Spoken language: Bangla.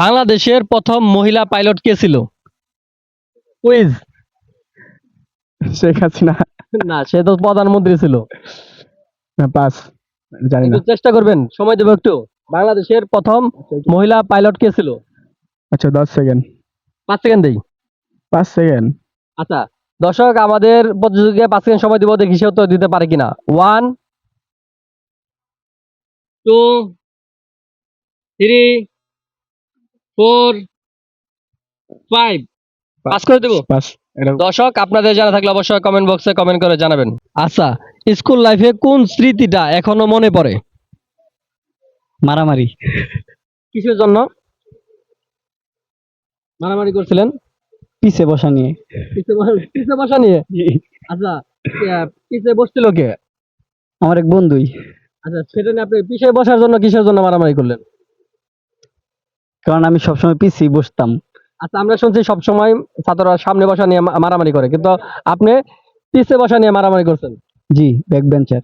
বাংলাদেশের প্রথম মহিলা পাইলট কে ছিল? কুইজ শেখ হাসিনা। না সে তো প্রধানমন্ত্রী ছিল। না পাস। জানি না। চেষ্টা করবেন সময় দেবো একটু। বাংলাদেশের প্রথম মহিলা পাইলট কে ছিল? আচ্ছা দশ সেকেন্ড। পাঁচ সেকেন্ড দেই। পাঁচ সেকেন্ড। আচ্ছা দর্শক আমাদের প্রতিযোগিতায় পাঁচ সেকেন্ড সময় দিব দেখি সে উত্তর দিতে পারে কিনা। One two three four five. Pass করে দেবো? দর্শক আপনাদের জানা থাকলে অবশ্যই কমেন্ট বক্সে কমেন্ট করে জানাবেন। আচ্ছা স্কুল লাইফে কোন স্মৃতিটা এখনও মনে পড়ে? মারামারি। কিসের জন্য? মারামারি করছিলেন? পিছে বসা নিয়ে। পিছে বসা নিয়ে? আচ্ছা পিছে বসছিল কে? আমার এক বন্ধুই। আচ্ছা সেটা নিয়ে আপনি পিছে বসার জন্য কিসের জন্য মারামারি করলেন? কারণ আমি সবসময় পিছিয়ে বসতাম। আচ্ছা আমরা শুনছি সবসময় ছাত্ররা সামনে বসা নিয়ে মারামারি করে। কিন্তু আপনি পিছে বসা নিয়ে মারামারি করছেন। জি ব্যাক বেঞ্চার